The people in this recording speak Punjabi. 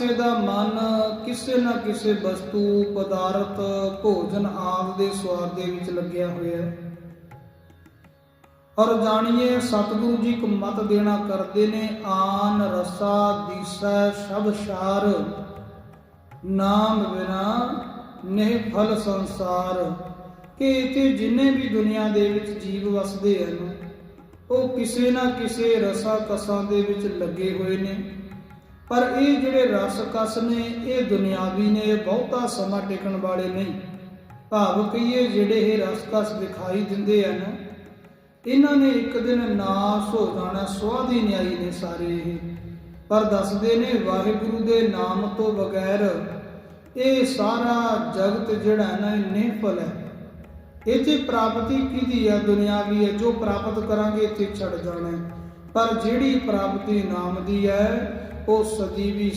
ਕਿਸੇ ਦਾ ਮਨ ਕਿਸੇ ਨਾ ਕਿਸੇ ਵਸਤੂ, ਪਦਾਰਥ, ਭੋਜਨ ਆਦਿ ਦੇ ਸਵਾਦ ਦੇ ਵਿੱਚ ਲੱਗਿਆ ਹੋਇਆ ਹੈ। ਔਰ ਜਾਣੀਏ ਸਤਿਗੁਰੂ ਜੀ ਇੱਕ ਮਤ ਦੇਣਾ ਕਰਦੇ ਨੇ, ਆਨ ਰਸਾ ਦੀਸੈ ਸਭ ਸ਼ਾਰ, ਨਾਮ ਬਿਨਾ ਨਿਹ ਫਲ ਸੰਸਾਰ। ਕਿ ਇਥੇ ਜਿੰਨੇ ਵੀ ਦੁਨੀਆ ਦੇ ਵਿੱਚ ਜੀਵ ਵਸਦੇ ਹਨ, ਉਹ ਕਿਸੇ ਨਾ ਕਿਸੇ ਰਸਾ ਕਸਾਂ ਦੇ ਵਿੱਚ ਲੱਗੇ ਹੋਏ ਨੇ। ਪਰ ਇਹ ਜਿਹੜੇ ਰਸ ਕਸ ਨੇ, ਇਹ ਦੁਨਿਆਵੀ ਨੇ, ਇਹ ਬਹੁਤਾ ਸਮਾਂ ਟਿਕਣ ਵਾਲੇ ਨਹੀਂ। ਭਾਵ ਕਹੀਏ, ਜਿਹੜੇ ਇਹ ਰਸ ਕਸ ਦਿਖਾਈ ਦਿੰਦੇ ਹਨ, ਇਹਨਾਂ ਨੇ ਇੱਕ ਦਿਨ ਨਾਸ ਹੋ ਜਾਣਾ, ਸੁਆਦੀ ਨਿਆਈ ਨੇ ਸਾਰੇ ਇਹ। ਪਰ ਦੱਸਦੇ ਨੇ, ਵਾਹਿਗੁਰੂ ਦੇ ਨਾਮ ਤੋਂ ਬਗੈਰ ਇਹ ਸਾਰਾ ਜਗਤ ਜਿਹੜਾ ਹੈ ਨਾ, ਇਹ ਨਿਫਲ ਹੈ। ਇੱਥੇ ਪ੍ਰਾਪਤੀ ਕਿਹਦੀ ਆ? ਦੁਨਿਆਵੀ ਹੈ। ਜੋ ਪ੍ਰਾਪਤ ਕਰਾਂਗੇ, ਇੱਥੇ ਛੱਡ ਜਾਣਾ ਪਰ ਜਿਹੜੀ ਪ੍ਰਾਪਤੀ ਨਾਮ ਦੀ ਹੈ ਉਹ ਸਦੀਵੀ